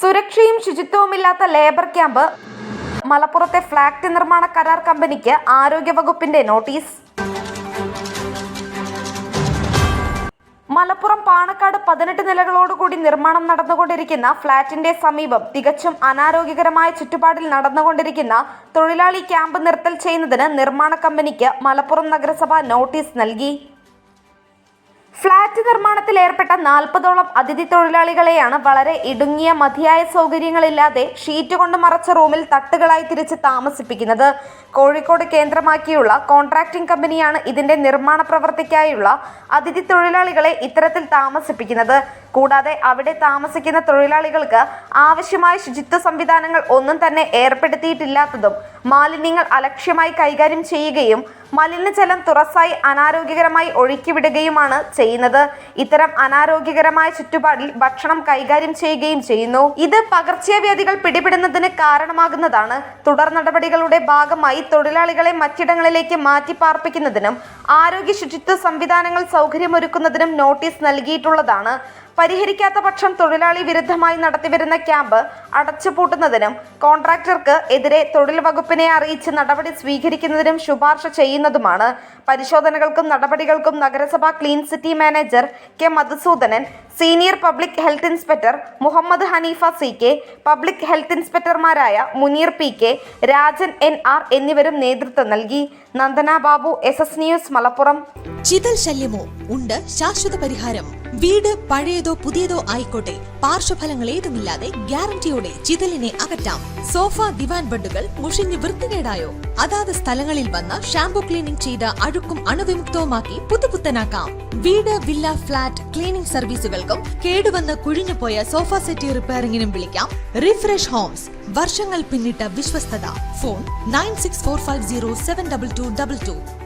സുരക്ഷയും ശുചിത്വവുമില്ലാത്ത labour camp. മലപ്പുറത്തെ ഫ്ളാറ്റ് നിർമ്മാണ കരാർ കമ്പനിക്ക് ആരോഗ്യവകുപ്പിന്റെ നോട്ടീസ്. മലപ്പുറം പാണക്കാട് പതിനെട്ട് നിലകളോടുകൂടി നിർമ്മാണം നടന്നുകൊണ്ടിരിക്കുന്ന ഫ്ളാറ്റിന്റെ സമീപം തികച്ചും അനാരോഗ്യകരമായ ചുറ്റുപാടിൽ നടന്നുകൊണ്ടിരിക്കുന്ന തൊഴിലാളി ക്യാമ്പ് നിർത്തൽ ചെയ്യുന്നതിന് നിർമ്മാണ കമ്പനിക്ക് മലപ്പുറം നഗരസഭ നോട്ടീസ് നൽകി. ഫ്ളാറ്റ് നിർമ്മാണത്തിൽ ഏർപ്പെട്ട നാൽപ്പതോളം അതിഥി തൊഴിലാളികളെയാണ് വളരെ ഇടുങ്ങിയ മതിയായ സൗകര്യങ്ങളില്ലാതെ ഷീറ്റ് കൊണ്ട് മറച്ച റൂമിൽ തട്ടുകളായി തിരിച്ച് താമസിപ്പിക്കുന്നത്. കോഴിക്കോട് കേന്ദ്രമാക്കിയുള്ള കോൺട്രാക്ടിംഗ് കമ്പനിയാണ് ഇതിന്റെ നിർമ്മാണ പ്രവൃത്തിക്കായുള്ള അതിഥി തൊഴിലാളികളെ ഇത്തരത്തിൽ താമസിപ്പിക്കുന്നത്. കൂടാതെ അവിടെ താമസിക്കുന്ന തൊഴിലാളികൾക്ക് ആവശ്യമായ ശുചിത്വ സംവിധാനങ്ങൾ ഒന്നും തന്നെ ഏർപ്പെടുത്തിയിട്ടില്ലാത്തതും മാലിന്യങ്ങൾ അലക്ഷ്യമായി കൈകാര്യം ചെയ്യുകയും മലിനജലം തുറസായി അനാരോഗ്യകരമായി ഒഴുക്കിവിടുകയുമാണ് ചെയ്യുന്നത്. ഇത്തരം അനാരോഗ്യകരമായ ചുറ്റുപാടിൽ ഭക്ഷണം കൈകാര്യം ചെയ്യുകയും ചെയ്യുന്നു. ഇത് പകർച്ചവ്യാധികൾ പിടിപെടുന്നതിന് കാരണമാകുന്നതാണ്. തുടർ നടപടികളുടെ ഭാഗമായി തൊഴിലാളികളെ മറ്റിടങ്ങളിലേക്ക് മാറ്റി പാർപ്പിക്കുന്നതിനും ആരോഗ്യ ശുചിത്വ സംവിധാനങ്ങൾ സൗകര്യമൊരുക്കുന്നതിനും നോട്ടീസ് നൽകിയിട്ടുള്ളതാണ്. പരിഹരിക്കാത്ത പക്ഷം തൊഴിലാളി വിരുദ്ധമായി നടത്തിവരുന്ന ക്യാമ്പ് അടച്ചുപൂട്ടുന്നതിനും കോൺട്രാക്ടർക്ക് എതിരെ തൊഴിൽ വകുപ്പിനെ അറിയിച്ച് നടപടി സ്വീകരിക്കുന്നതിനും ശുപാർശ ചെയ്യുന്നതുമാണ്. പരിശോധനകൾക്കും നടപടികൾക്കും നഗരസഭാ clean city manager K Madhusoodanan senior public health inspector Muhammad Haneefa C K public health ഇൻസ്പെക്ടർമാരായ Muneer P K Rajan N R എന്നിവരും നേതൃത്വം നൽകി. Nandana Babu S S news Malappuram. ചിതൽ ശല്യമോ? ഉണ്ട് ശാശ്വത പരിഹാരം. വീട് പഴയതോ പുതിയതോ ആയിക്കോട്ടെ. പാർശ്വഫലങ്ങൾ ഏതുമില്ലാതെ ഗ്യാരണ്ടിയോടെ ചിതലിനെ അകറ്റാം. സോഫ ദിവാൻ ബെഡുകൾ മുഷിഞ്ഞ് വൃത്തികേടായോ? അതാത് സ്ഥലങ്ങളിൽ വന്ന് ഷാംപൂ ക്ലീനിംഗ് ചെയ്ത അഴുക്കും അണുവിമുക്തവുമാക്കി പുതുപുത്തനാക്കാം. വീട് വില്ല ഫ്ളാറ്റ് ക്ലീനിംഗ് സർവീസുകൾക്കും കേടുവന്ന് കുഴിഞ്ഞുപോയ സോഫ സെറ്റി റിപ്പയറിംഗിനും വിളിക്കാം. Refresh homes. വർഷങ്ങൾ പിന്നിട്ട വിശ്വസ്തത. Phone nine six four five zero seven double two double two.